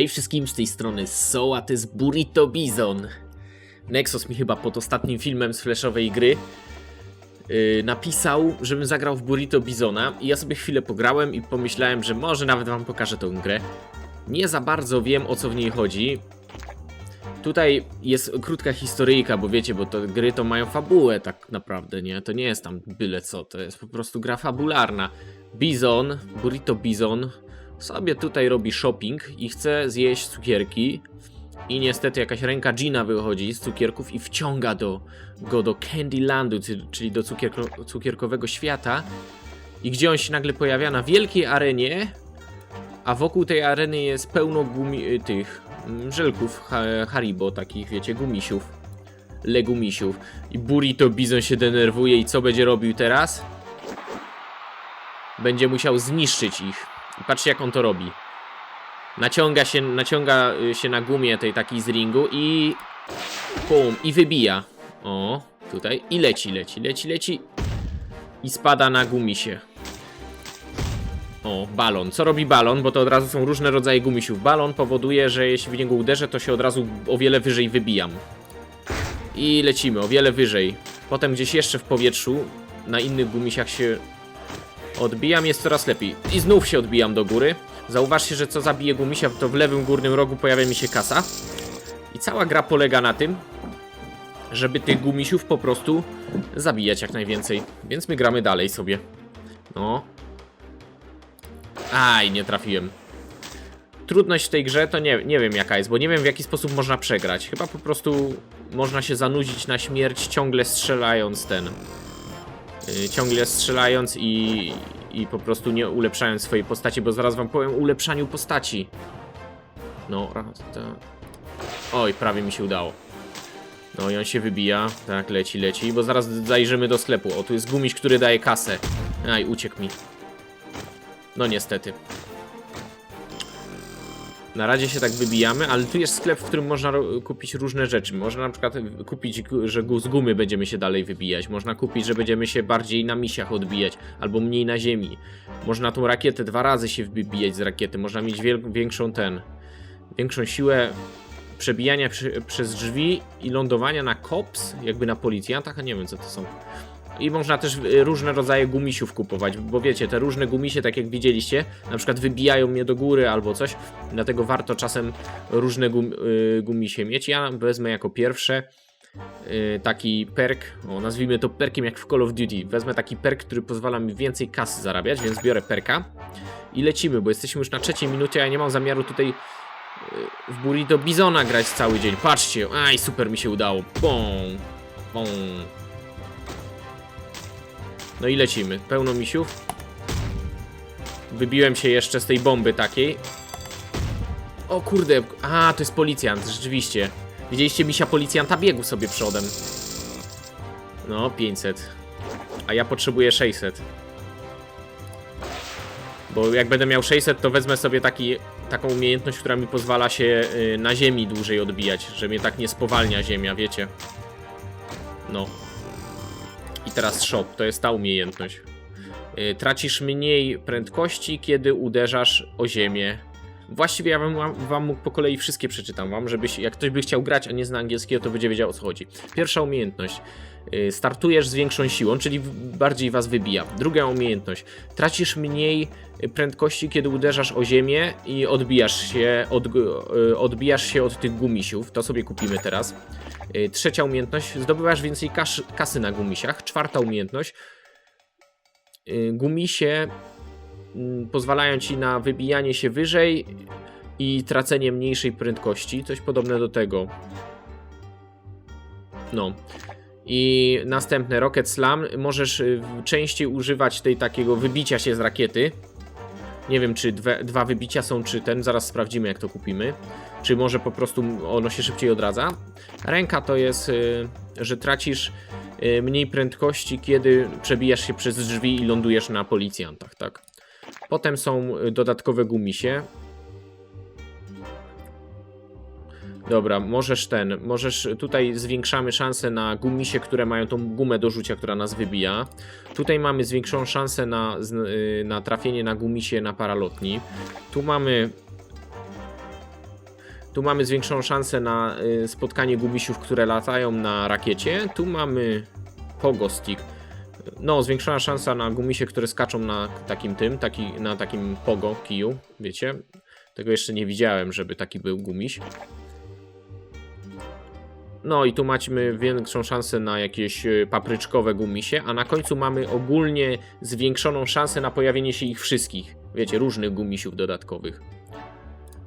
Hej wszystkim, z tej strony Soła, to jest Burrito Bizon. Nexus mi chyba pod ostatnim filmem z flashowej gry yy, napisał, żebym zagrał w Burrito Bizona i ja sobie chwilę pograłem i pomyślałem, że może nawet wam pokażę tą grę. Nie za bardzo wiem o co w niej chodzi. Tutaj jest krótka historyjka, bo wiecie, bo to gry to mają fabułę tak naprawdę, nie? To nie jest tam byle co, to jest po prostu gra fabularna. Bizon, Burrito Bizon sobie tutaj robi shopping i chce zjeść cukierki. I niestety jakaś ręka Gina wychodzi z cukierków i wciąga do, go do Candylandu, czyli do cukierko, cukierkowego świata. I gdzie on się nagle pojawia? Na wielkiej arenie, a wokół tej areny jest pełno gumi, y, tych mm, żelków ha, Haribo, takich wiecie, gumisiów. Legumisiów. I Burrito Bizon się denerwuje i co będzie robił teraz? Będzie musiał zniszczyć ich. Patrzcie jak on to robi. Naciąga się, naciąga y, się na gumie tej takiej z ringu i... Pum, i wybija. O, tutaj. I leci, leci, leci, leci. I spada na gumisie. O, balon. Co robi balon? Bo to od razu są różne rodzaje gumisiów. Balon powoduje, że jeśli w niego uderzę, to się od razu o wiele wyżej wybijam. I lecimy, o wiele wyżej. Potem gdzieś jeszcze w powietrzu, na innych gumisiach się odbijam, jest coraz lepiej. I znów się odbijam do góry. Zauważcie, że co zabije gumisia, to w lewym górnym rogu pojawia mi się kasa. I cała gra polega na tym, żeby tych gumisiów po prostu zabijać jak najwięcej. Więc my gramy dalej sobie. No. Aj, nie trafiłem. Trudność w tej grze to nie, nie wiem jaka jest, bo nie wiem w jaki sposób można przegrać. Chyba po prostu można się zanudzić na śmierć ciągle strzelając ten. Yy, ciągle strzelając i, i po prostu nie ulepszając swojej postaci, bo zaraz wam powiem o ulepszaniu postaci. No, raz, dwa. Oj, prawie mi się udało. No i on się wybija, tak, leci, leci, bo zaraz zajrzymy do sklepu. O, tu jest gumiś, który daje kasę. Aj, uciekł mi. No niestety. Na razie się tak wybijamy, ale tu jest sklep, w którym można kupić różne rzeczy. Można na przykład kupić, że z gumy będziemy się dalej wybijać. Można kupić, że będziemy się bardziej na misiach odbijać, albo mniej na ziemi. Można tą rakietę dwa razy się wybijać z rakiety. Można mieć większą ten, większą siłę przebijania przy, przez drzwi i lądowania na cops, jakby na policjantach, a nie wiem co to są. I można też y, różne rodzaje gumisiów kupować, bo wiecie, te różne gumisie, tak jak widzieliście, na przykład wybijają mnie do góry albo coś, dlatego warto czasem różne gum, y, gumisie mieć. Ja wezmę jako pierwsze y, taki perk, o, nazwijmy to perkiem jak w Call of Duty. Wezmę taki perk, który pozwala mi więcej kasy zarabiać, więc biorę perka i lecimy, bo jesteśmy już na trzeciej minucie, a ja nie mam zamiaru tutaj y, w Burrito Bizona grać cały dzień. Patrzcie, aj, super mi się udało. Bum, bum. No i lecimy. Pełno misiów. Wybiłem się jeszcze z tej bomby takiej. O kurde, a to jest policjant, rzeczywiście. Widzieliście misia policjanta? Biegł sobie przodem. No, 500. A ja potrzebuję 600. Bo jak będę miał 600, to wezmę sobie taki, taką umiejętność, która mi pozwala się y, na ziemi dłużej odbijać, że mnie tak nie spowalnia ziemia, wiecie. No. I teraz shop, to jest ta umiejętność. Y, Tracisz mniej prędkości, kiedy uderzasz o ziemię. Właściwie ja wam, wam mógł po kolei wszystkie przeczytam wam, żebyś, jak ktoś by chciał grać, a nie zna angielskiego, to będzie wiedział o co chodzi. Pierwsza umiejętność. Y, Startujesz z większą siłą, czyli bardziej was wybija. Druga umiejętność. Tracisz mniej y, prędkości, kiedy uderzasz o ziemię i odbijasz się od, y, odbijasz się od tych gumisiów. To sobie kupimy teraz. Trzecia umiejętność, zdobywasz więcej kasz, kasy na gumisiach. Czwarta umiejętność, gumisie mm, pozwalają ci na wybijanie się wyżej i tracenie mniejszej prędkości. Coś podobne do tego. No. I następne Rocket Slam. Możesz y, częściej używać tej takiego wybicia się z rakiety. Nie wiem, czy dwe, dwa wybicia są, czy ten. Zaraz sprawdzimy, jak to kupimy. Czy może po prostu ono się szybciej odradza. Ręka to jest, y, że tracisz y, mniej prędkości, kiedy przebijasz się przez drzwi i lądujesz na policjantach, tak. Potem są dodatkowe gumisie. Dobra, możesz ten, możesz, tutaj zwiększamy szanse na gumisie, które mają tą gumę do rzucia, która nas wybija. Tutaj mamy zwiększoną szansę na, y, na trafienie na gumisie na paralotni. Tu mamy Tu mamy zwiększoną szansę na y, spotkanie gumisiów, które latają na rakiecie. Tu mamy pogo stick. No, zwiększona szansa na gumisie, które skaczą na takim tym, taki, na takim pogo kiju, wiecie? Tego jeszcze nie widziałem, żeby taki był gumiś. No i tu macie większą szansę na jakieś y, papryczkowe gumisie, a na końcu mamy ogólnie zwiększoną szansę na pojawienie się ich wszystkich. Wiecie, różnych gumisiów dodatkowych.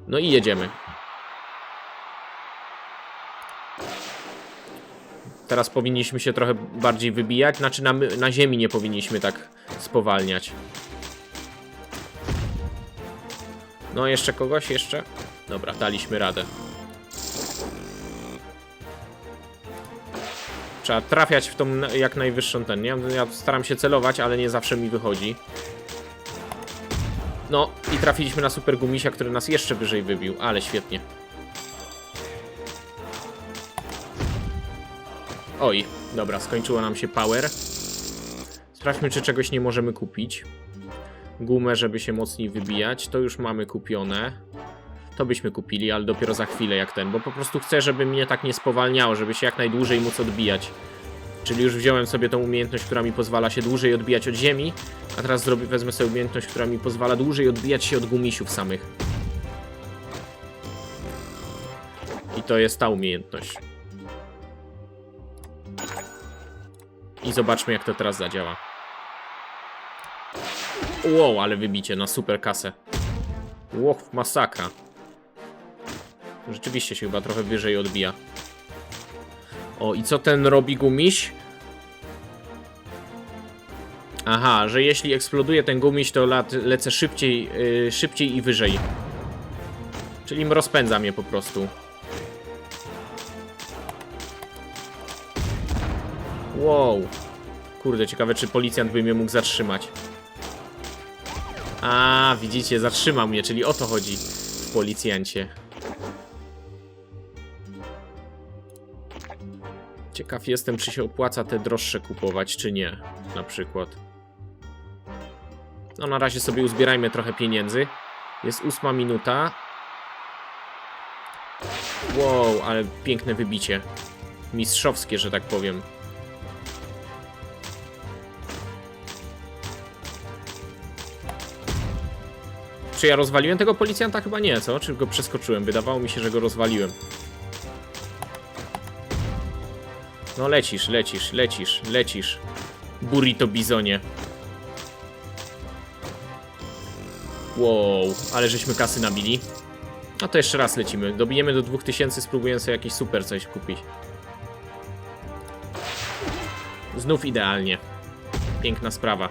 No i jedziemy. Teraz powinniśmy się trochę bardziej wybijać, znaczy na, na ziemi nie powinniśmy tak spowalniać. No jeszcze kogoś, jeszcze? Dobra, daliśmy radę. Trzeba trafiać w tą jak najwyższą ten, nie? Ja staram się celować, ale nie zawsze mi wychodzi. No i trafiliśmy na super gumisia, który nas jeszcze wyżej wybił, ale świetnie. Oj, dobra, skończyło nam się power. Sprawdźmy, czy czegoś nie możemy kupić. Gumę, żeby się mocniej wybijać, to już mamy kupione. To byśmy kupili, ale dopiero za chwilę jak ten, bo po prostu chcę, żeby mnie tak nie spowalniało, żeby się jak najdłużej móc odbijać. Czyli już wziąłem sobie tą umiejętność, która mi pozwala się dłużej odbijać od ziemi, a teraz zrobię, wezmę sobie umiejętność, która mi pozwala dłużej odbijać się od gumisiów samych. I to jest ta umiejętność. I zobaczmy, jak to teraz zadziała. Wow, ale wybicie na super kasę. Łoch, masakra. Rzeczywiście się chyba trochę wyżej odbija. O, i co ten robi gumiś? Aha, że jeśli eksploduje ten gumiś, to lat, lecę szybciej, yy, szybciej i wyżej. Czyli rozpędza mnie po prostu. Wow. Kurde, ciekawe czy policjant by mnie mógł zatrzymać. A, widzicie, zatrzymał mnie, czyli o to chodzi w policjancie. Ciekaw jestem, czy się opłaca te droższe kupować, czy nie, na przykład. No na razie sobie uzbierajmy trochę pieniędzy. Jest ósma minuta. Wow, ale piękne wybicie. Mistrzowskie, że tak powiem. Czy ja rozwaliłem tego policjanta? Chyba nie, co? Czy go przeskoczyłem? Wydawało mi się, że go rozwaliłem. No lecisz, lecisz, lecisz, lecisz. Burrito bizonie. Wow, ale żeśmy kasy nabili. No to jeszcze raz lecimy. Dobijemy do 2000, spróbuję sobie jakiś super coś kupić. Znów idealnie. Piękna sprawa.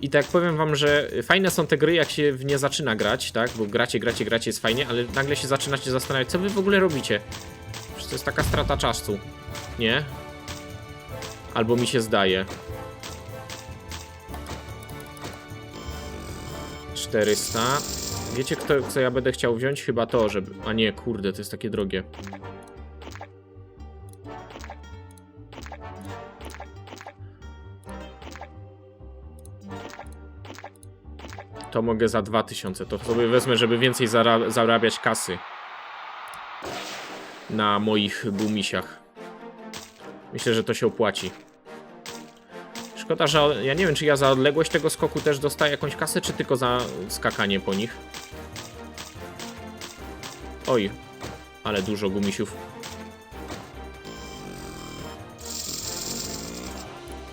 I tak powiem wam, że fajne są te gry, jak się w nie zaczyna grać, tak? Bo gracie, gracie, gracie jest fajnie, ale nagle się zaczynacie zastanawiać, co wy w ogóle robicie. To jest taka strata czasu. Nie? Albo mi się zdaje. 400. Wiecie, kto, co ja będę chciał wziąć? Chyba to, żeby... A nie, kurde, to jest takie drogie. To mogę za 2000. To sobie wezmę, żeby więcej zara zarabiać kasy. Na moich gumisiach. Myślę, że to się opłaci. Szkoda, że ja nie wiem, czy ja za odległość tego skoku też dostaję jakąś kasę, czy tylko za skakanie po nich. Oj, ale dużo gumisiów.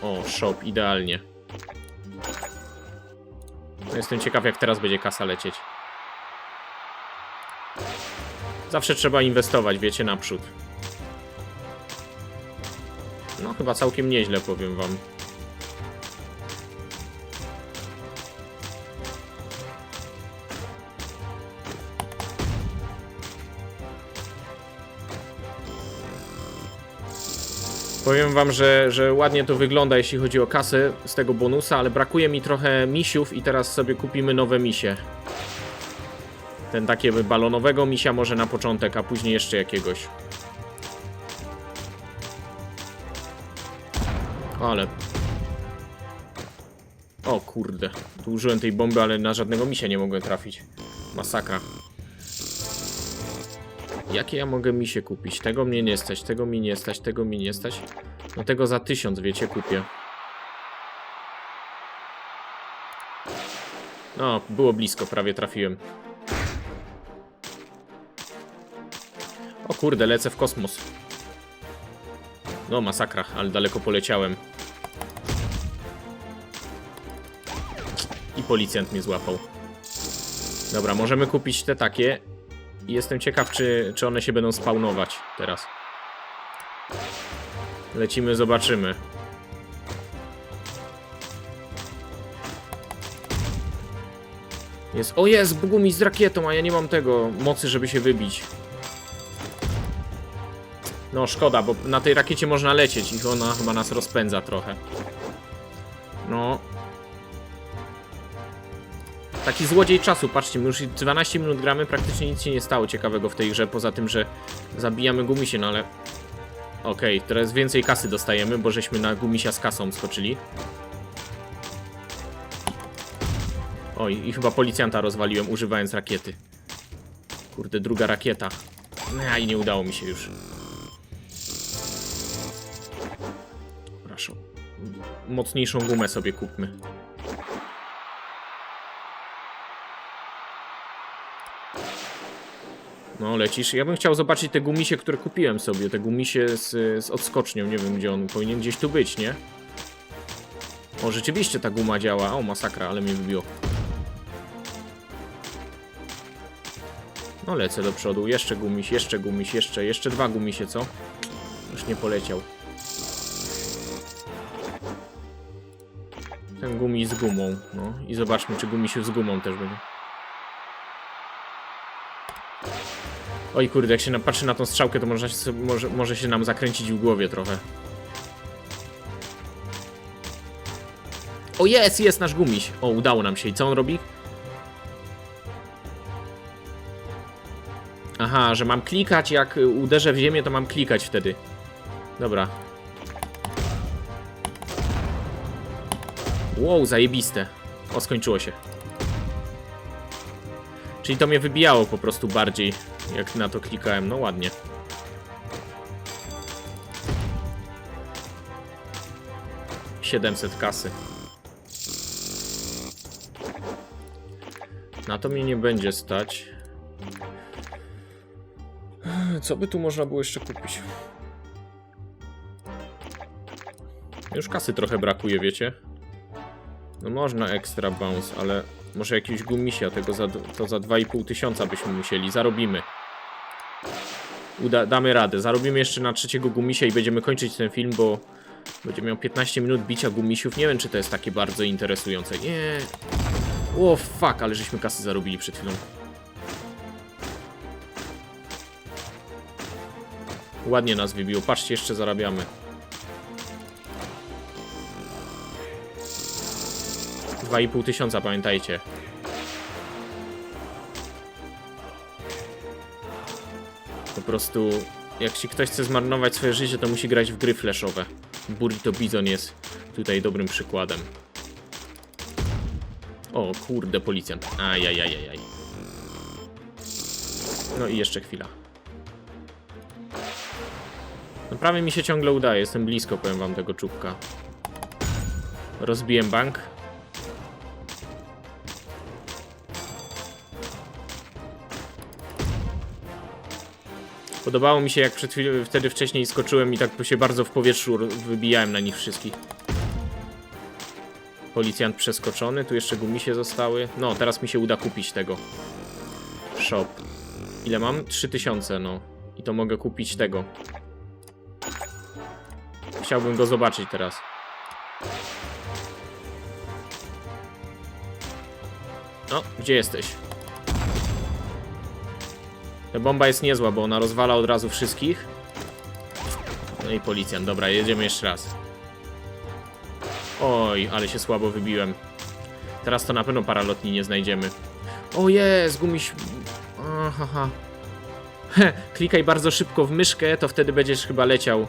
O, shop, idealnie. No Jestem ciekaw, jak teraz będzie kasa lecieć. Zawsze trzeba inwestować, wiecie, naprzód. No, chyba całkiem nieźle, powiem wam. Powiem wam, że, że ładnie to wygląda, jeśli chodzi o kasę z tego bonusa, ale brakuje mi trochę misiów i teraz sobie kupimy nowe misie. Ten takiego balonowego misia może na początek, a później jeszcze jakiegoś. Ale... O kurde, tu użyłem tej bomby, ale na żadnego misia nie mogłem trafić. Masakra. Jakie ja mogę misie kupić? Tego mnie nie stać, tego mi nie stać, tego mi nie stać. No tego za tysiąc, wiecie, kupię. No, było blisko, prawie trafiłem. O kurde, lecę w kosmos. No, masakra, ale daleko poleciałem. I policjant mnie złapał. Dobra, możemy kupić te takie. I Jestem ciekaw, czy, czy one się będą spawnować teraz. Lecimy, zobaczymy. Jest. O jest, Bugumi z rakietą, a ja nie mam tego mocy, żeby się wybić. No szkoda, bo na tej rakiecie można lecieć i ona chyba nas rozpędza trochę. No. Taki złodziej czasu, patrzcie, już 12 minut gramy, praktycznie nic się nie stało ciekawego w tej grze, poza tym, że zabijamy gumisie, no ale... Okej, teraz więcej kasy dostajemy, bo żeśmy na gumisia z kasą skoczyli. Oj, i chyba policjanta rozwaliłem, używając rakiety. Kurde, druga rakieta. No i nie udało mi się już. Mocniejszą gumę sobie kupmy. No, lecisz. Ja bym chciał zobaczyć te gumisie, które kupiłem sobie. Te gumisie z, z odskocznią. Nie wiem, gdzie on powinien gdzieś tu być, nie? O, rzeczywiście ta guma działa. O, masakra, ale mnie wybiło. No, lecę do przodu. Jeszcze gumiś, jeszcze gumiś, jeszcze, jeszcze dwa gumisie, co? Już nie poleciał. Ten gumiś z gumą, no. I zobaczmy, czy gumisiu z gumą też będzie. Oj kurde, jak się patrzy na tą strzałkę, to można się, może, może się nam zakręcić w głowie trochę. O jest, jest nasz gumiś. O, udało nam się. I co on robi? Aha, że mam klikać, jak uderzę w ziemię, to mam klikać wtedy. Dobra. Wow, zajebiste. O, skończyło się. Czyli to mnie wybijało po prostu bardziej, jak na to klikałem. No ładnie. Siedemset kasy. Na to mnie nie będzie stać. Co by tu można było jeszcze kupić? Już kasy trochę brakuje, wiecie? No można extra bounce, ale może jakiegoś gumisia, tego za, to za 2,5 tysiąca byśmy musieli, zarobimy. Uda, damy radę, zarobimy jeszcze na trzeciego gumisia i będziemy kończyć ten film, bo będzie miał 15 minut bicia gumisiów. Nie wiem, czy to jest takie bardzo interesujące. Nie. O fuck, ale żeśmy kasy zarobili przed chwilą. Ładnie nas wybiło, patrzcie, jeszcze zarabiamy. Dwa i pół tysiąca, pamiętajcie. Po prostu, jak ci ktoś chce zmarnować swoje życie, to musi grać w gry flashowe. Burrito Bizon jest tutaj dobrym przykładem. O, kurde, policjant. Ajajajajaj. No i jeszcze chwila. No prawie mi się ciągle udaje, jestem blisko, powiem wam, tego czubka. Rozbiłem bank. Podobało mi się, jak przed chwilą, wtedy wcześniej skoczyłem i tak się bardzo w powietrzu wybijałem na nich wszystkich. Policjant przeskoczony, tu jeszcze gumisie zostały. No, teraz mi się uda kupić tego. Shop. Ile mam? 3000, no. I to mogę kupić tego. Chciałbym go zobaczyć teraz. No, gdzie jesteś? Ta bomba jest niezła, bo ona rozwala od razu wszystkich. No i policjant. Dobra, jedziemy jeszcze raz. Oj, ale się słabo wybiłem. Teraz to na pewno paralotni nie znajdziemy. O jest, gumiś... Aha. Klikaj bardzo szybko w myszkę, to wtedy będziesz chyba leciał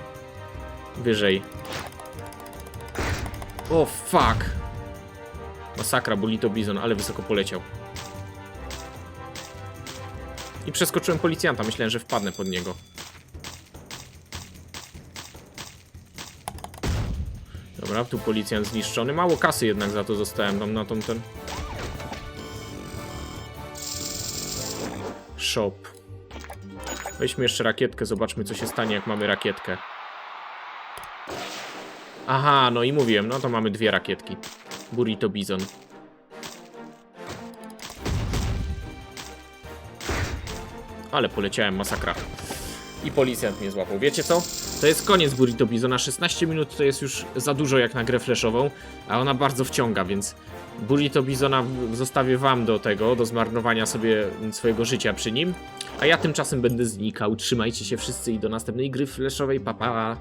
wyżej. O fuck. Masakra, Bulito Bizon, ale wysoko poleciał. I przeskoczyłem policjanta, myślałem, że wpadnę pod niego. Dobra, tu policjant zniszczony. Mało kasy jednak za to zostałem tam na tą ten... Shop. Weźmy jeszcze rakietkę, zobaczmy co się stanie jak mamy rakietkę. Aha, no i mówiłem, no to mamy dwie rakietki. Burrito Bizon. Ale poleciałem, masakra. I policjant mnie złapał. Wiecie co? To jest koniec Burrito Bizona. 16 minut to jest już za dużo jak na grę flashową, a ona bardzo wciąga, więc Burrito Bizona zostawię wam do tego, do zmarnowania sobie swojego życia przy nim. A ja tymczasem będę znikał. Trzymajcie się wszyscy i do następnej gry flashowej. Pa, pa.